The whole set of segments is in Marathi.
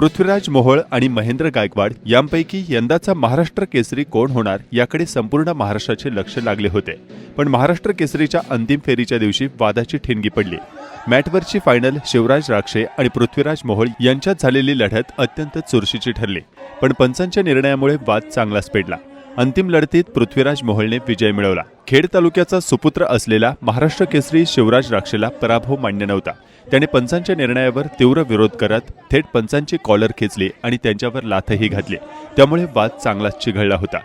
पृथ्वीराज मोहोळ आणि महेंद्र गायकवाड यांपैकी यंदाचा महाराष्ट्र केसरी कोण होणार याकडे संपूर्ण महाराष्ट्राचे लक्ष लागले होते. पण महाराष्ट्र केसरीच्या अंतिम फेरीच्या दिवशी वादाची ठिणगी पडली. मॅटवरची फायनल शिवराज राक्षे आणि पृथ्वीराज मोहोळ यांच्यात झालेली लढत अत्यंत चुरशीची ठरली. पण पंचांच्या निर्णयामुळे वाद चांगलाच पेटला. अंतिम लढतीत पृथ्वीराज मोहोळने विजय मिळवला. खेड तालुक्याचा सुपुत्र असलेला महाराष्ट्र केसरी शिवराज राक्षेला पराभव मान्य नव्हता. त्याने पंचांच्या निर्णयावर तीव्र विरोध करत थेट पंचांची कॉलर खेचली आणि त्यांच्यावर लाथही घातली. त्यामुळे वाद चांगलाच चिघळला होता.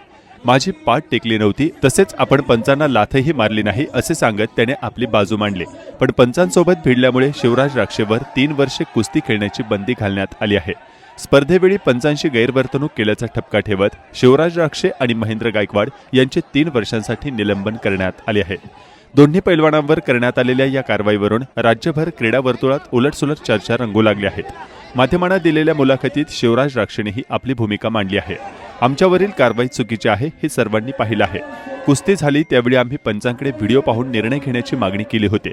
माझी पाठ टेकली नव्हती तसेच आपण पंचांना लाथही मारली नाही असे सांगत त्याने आपली बाजू मांडली. पण पंचांसोबत भिडल्यामुळे शिवराज राक्षेवर तीन वर्षे कुस्ती खेळण्याची बंदी घालण्यात आली आहे. स्पर्धेवेळी पंचांशी गैरवर्तणूक केल्याचा ठपका ठेवत शिवराज राक्षे आणि महेंद्र गायकवाड यांचे तीन वर्षांसाठी निलंबन करण्यात आले आहे. दोन्ही पैलवानांवर करण्यात आलेल्या या कारवाईवरून राज्यभर क्रीडा वर्तुळात उलटसुलट चर्चा रंगू लागल्या आहेत माध्यमांना दिलेल्या मुलाखतीत शिवराज राक्षेनेही आपली भूमिका मांडली आहे. आमच्यावरील कारवाई चुकीची आहे हे सर्वांनी पाहिलं आहे. कुस्ती झाली त्यावेळी आम्ही पंचांकडे व्हिडिओ पाहून निर्णय घेण्याची मागणी केली होती.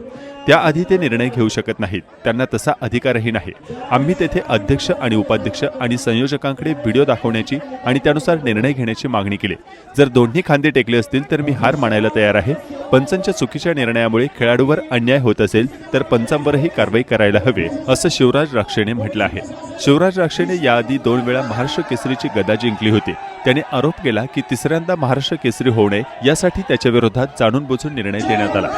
त्याआधी ते निर्णय घेऊ शकत नाहीत त्यांना तसा अधिकारही नाही. आम्ही तेथे अध्यक्ष आणि उपाध्यक्ष आणि संयोजकांकडे व्हिडिओ दाखवण्याची आणि त्यानुसार निर्णय घेण्याची मागणी केली. जर दोन्ही खांदे टेकले असतील तर मी हार मानायला तयार आहे. पंचांच्या चुकीच्या निर्णयामुळे खेळाडूवर अन्याय होत असेल तर पंचांवरही कारवाई करायला हवी असं शिवराज राक्षेने म्हटलं आहे. शिवराज राक्षेने याआधी दोन वेळा महाराष्ट्र केसरीची गदा जिंकली होती. त्याने आरोप केला की तिसऱ्यांदा महाराष्ट्र केसरी होऊ नये यासाठी त्याच्या विरोधात जाणून बुजून निर्णय देण्यात आला.